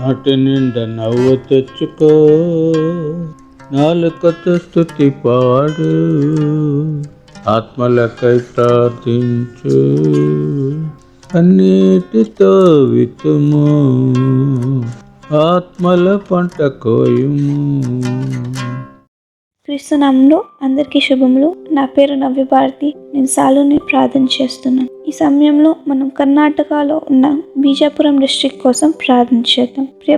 నాటి నిండా నవ్వు తెచ్చుకో. నాలుకతో స్థుతి పాడు. ఆత్మలకై ప్రార్థించు. అన్నిటితో వితుము ఆత్మల పంట కోయుము. క్రీస్తునామంలో అందరికీ శుభములు. నా పేరు నవ్య భారతి. నేను సాలుని ప్రార్థన చేస్తున్నాను. ఈ సమయంలో మనం కర్ణాటకలో ఉన్న బీజాపురం డిస్ట్రిక్ట్ కోసం ప్రార్థన చేద్దాం. ప్రియ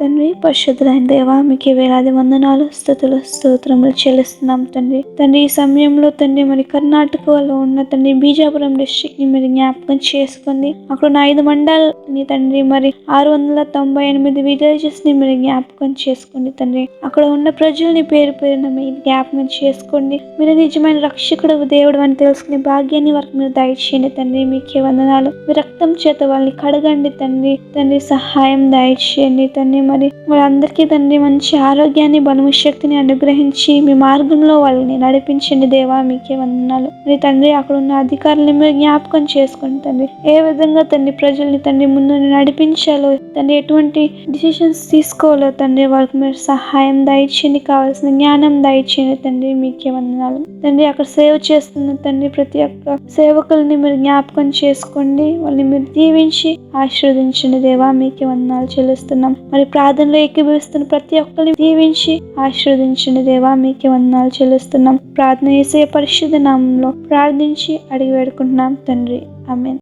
తండ్రి పరిశుద్ధులైన దేవా మీకు వేలాది వందనాలు స్థుతులు స్తోత్రములు చెల్లిస్తున్నాం తండ్రి. తండ్రి ఈ సమయంలో తండ్రి మరి కర్ణాటకలో ఉన్న తండ్రి బీజాపురం డిస్ట్రిక్ట్ని మీరు జ్ఞాపకం చేసుకుంది అక్కడ ఉన్న ఐదు మండలని తండ్రి మరి ఆరు వందల తొంభై ఎనిమిది విలేజెస్ని మీరు జ్ఞాపకం చేసుకోండి తండ్రి. అక్కడ ఉన్న ప్రజల్ని పేరు పేరున మీరు జ్ఞాపకం చేసుకోండి. మీరు నిజమైన రక్షకుడు దేవుడు అని తెలుసుకునే భాగ్యాన్ని వారికి మీరు దయచేయండి తండ్రి. మీకే వందనాలు. మీ రక్తం చేత వాళ్ళని కడగండి తండ్రి. తండ్రి సహాయం దయచేయండి తండ్రి. మరి వాళ్ళందరికీ తండ్రి మంచి ఆరోగ్యాన్ని బలము శక్తిని అనుగ్రహించి మీ మార్గంలో వాళ్ళని నడిపించండి దేవా. మీకే వందనాలు. మరి తండ్రి అక్కడ ఉన్న అధికారులను మీరు జ్ఞాపకం చేసుకోండి తండ్రి. ఏ విధంగా తండ్రి ప్రజల్ని తండ్రి ముందు నడిపించాలో తండ్రి ఎటువంటి డిసిషన్స్ తీసుకోవాలో తండ్రి వాళ్ళకి మీరు సహాయం దయచేయండి కావాల్సిన జ్ఞానం దయచేయండి తండ్రి. మీకే వందనాలు. తండ్రి అక్కడ సేవ చేస్తున్న తండ్రి ప్రతి ఒక్క సేవకుల్ని మీరు జ్ఞాపకం చేసుకోండి. వాళ్ళని మీరు దీవించి ఆశీర్వదించండి. దేవా మీకే వందనాలు చెల్లిస్తున్నాం. మరి ప్రార్థనలో ఏకీభవిస్తున్న ప్రతి ఒక్కరిని దీవించి ఆశీర్వదించండి. దేవా మీకే వందనాలు చెల్లిస్తున్నాం. ప్రార్థన చేసే పరిశుద్ధ నామంలో ప్రార్థించి అడిగి వేడుకుంటున్నాం. తండ్రి ఆమెన్.